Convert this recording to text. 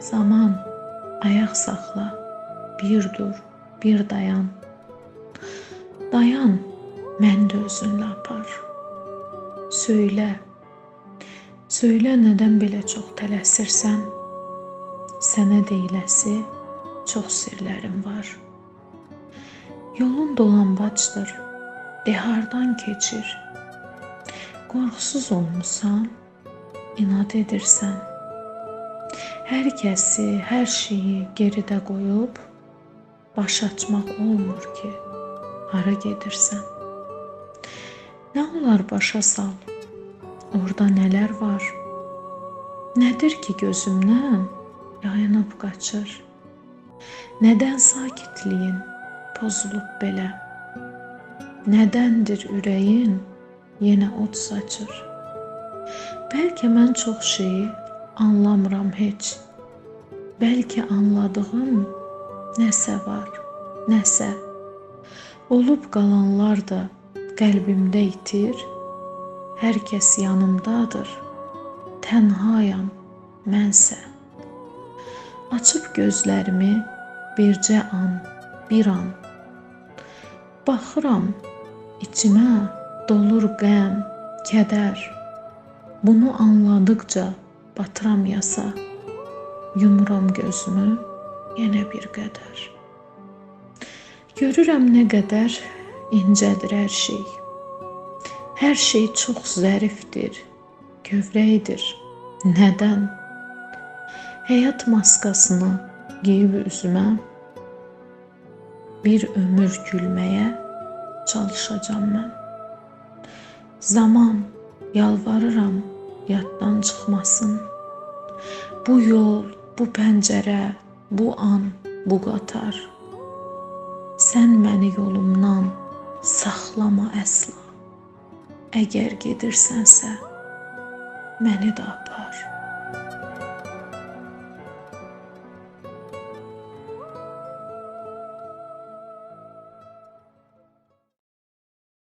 Zaman ayaq saxla, bir dur, bir dayan. Dayan, mən də özünlə apar. Söylə, söylə nədən belə çox tələsirsən? Sənə deyiləsi çox sirlərim var. Yolun dolambaçdır, de hardan keçir? Qorxusuz olmusan, inad edirsən. Hər kəsi, hər şeyi geridə qoyub baş açmaq olmur ki, hara gedirsən? Nə olar başa sal? Orada nələr var? Nədir ki gözümdən yayınıb qaçır? Nədən sakitliyin pozulub belə? Nədəndir ürəyin yenə od saçır? Bəlkə mən çox şeyi anlamıram heç. Bəlkə anladığım nəsə var, nəsə. Olub qalanlar da qəlbimdə itir. Hər kəs yanımdadır. Tənhayam mənsə. Açıb gözlərimi bircə an, bir an. Baxıram içimə dolur qəm, kədər. Bunu anladıqca batıram yasa. Yumuram gözümü yenə bir qədər. Görürəm nə qədər incədir hər şey. Hər şey çox zərifdir, kövrəkdir. Nədən? Həyat maskasını geyib üzümə bir ömür gülməyə çalışacağam mən. Zaman yalvarıram yaddan çıxmasın. Bu yol, bu pəncərə, bu an, bu qatar. Sən məni yolumdan saxlama əsla. Əgər gedirsənsə, məni də apar.